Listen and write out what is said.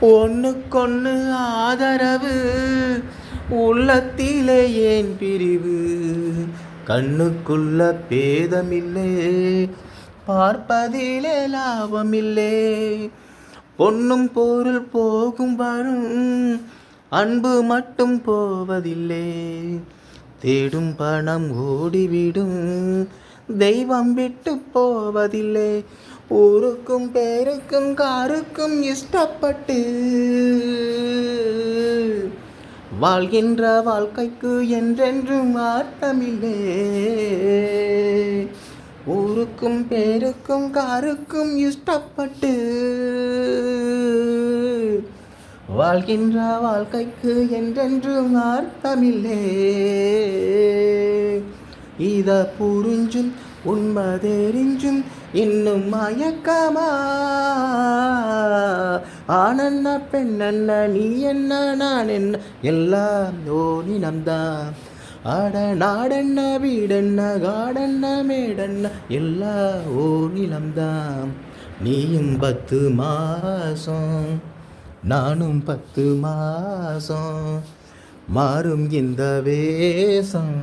ஒன்றுக்கொன்று ஆதரவு உள்ளத்திலே ஏன் பிரிவு? கண்ணுக்குள்ள பேதமில்லே பார்ப்பதிலே லாபமில்லே. பொண்ணும் பொருள் போகும் வரும் அன்பு மட்டும் போவதில்லை. தேடும் பணம் ஓடிவிடும் தெய்வம் விட்டு போவதில்லை. ஊருக்கும் பேருக்கும் காருக்கும் இஷ்டப்பட்டு வாழ்கின்ற வாழ்க்கைக்கு என்றென்றும் அர்த்தமில்லை. ஊருக்கும் பேருக்கும் காருக்கும் இஷ்டப்பட்டு வாழ்கின்ற வாழ்க்கைக்கு என்றென்றும் ஆர்த்தமில்லே இத புரிஞ்சும் உண்மை தெரிஞ்சும் இன்னும் மயக்கமா? ஆனன்ன பெண்ணன்ன நீ என்ன நான் என்ன? எல்லாம் ஓனினம்தான் ஆட நாடண்ண வீடண்ண காடண்ண மேடண்ண எல்லா ஓ நிலம்தான் நீயும் பத்து மாசம் நானும் பத்து மாசம் மாறும் இந்த வேஷம்.